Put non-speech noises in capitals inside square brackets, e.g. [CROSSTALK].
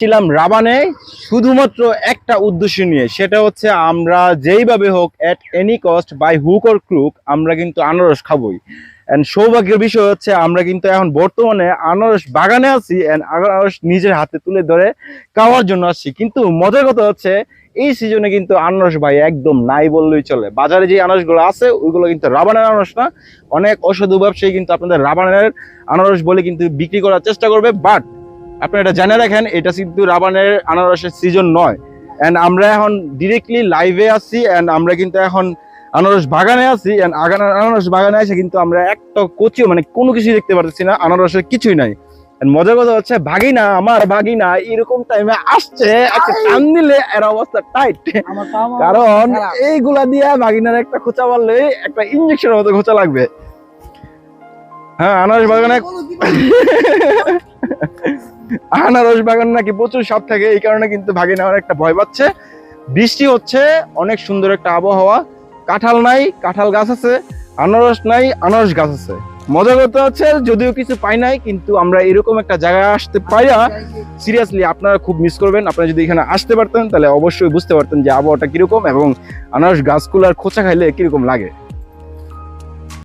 ছিলাম রাবানে, শুধুমাত্র একটা উদ্দেশ্য নিয়ে, সেটা হচ্ছে আমরা যেইভাবে হোক at any cost by hook or crook আমরা কিন্তু আনারস খাবই। এন্ড সৌভাগ্যের বিষয় হচ্ছে, আমরা কিন্তু এখন বর্তমানে আনারস বাগানে আছি এন্ড আনারস নিজের হাতে তুলে ধরে খাওয়ার জন্য আসছি। কিন্তু মজার কথা হচ্ছে, এই সিজনে কিন্তু আনারস ভাই একদম নাই বললেই চলে। বাজারে যে আনারসগুলো আছে, ওইগুলো কিন্তু রাবানের আনারস না। অনেক অসাধু ব্যবসায়ী কিন্তু আপনাদের রাবানের আনারস বলে কিন্তু বিক্রি করার চেষ্টা করবে বাট আপনারা এটা জেনে রাখেন এটা কিন্তু রাবানের আনারসের সিজন নয়। এন্ড আমরা এখন ডিরেক্টলি লাইভে আছি এন্ড আমরা কিন্তু এখন আনারস বাগানে আছি এন্ড আনারস বাগানে এসে কিন্তু আমরা একটা কচিও মানে কোনো কিছুই দেখতে পারতেছি না আনারসের কিছুই নাই। মজার কথা হচ্ছে ভাগিনা আমার ভাগিনা এরকম টাইমে আসছে একটা টান দিলে এর অবস্থা টাইট কারণ। এইগুলা দিয়ে ভাগিনার একটা খোঁচা মারলে একটা ইঞ্জেকশনের মতো খোঁচা লাগবে। হ্যাঁ আনারস বাগানে [LAUGHS] আনারস বাগান নাকি প্রচুর সাপ থাকে, এই কারণে কিন্তু ভাগে নেওয়ার একটা ভয় পাচ্ছে। বৃষ্টি হচ্ছে, অনেক সুন্দর একটা আবহাওয়া। কাঁঠাল নাই, কাঁঠাল গাছ আছে, আনারস নাই, আনারস গাছ আছে। মজা করতে হচ্ছে, যদিও কিছু পাই নাই, কিন্তু আমরা এরকম একটা জায়গায় আসতে পাইয়া সিরিয়াসলি আপনারা খুব মিস করবেন। আপনারা যদি এখানে আসতে পারতেন, তাহলে অবশ্যই বুঝতে পারতেন যে আবহাওয়াটা কীরকম এবং আনারস গাছগুলার খোঁচা খাইলে কীরকম লাগে।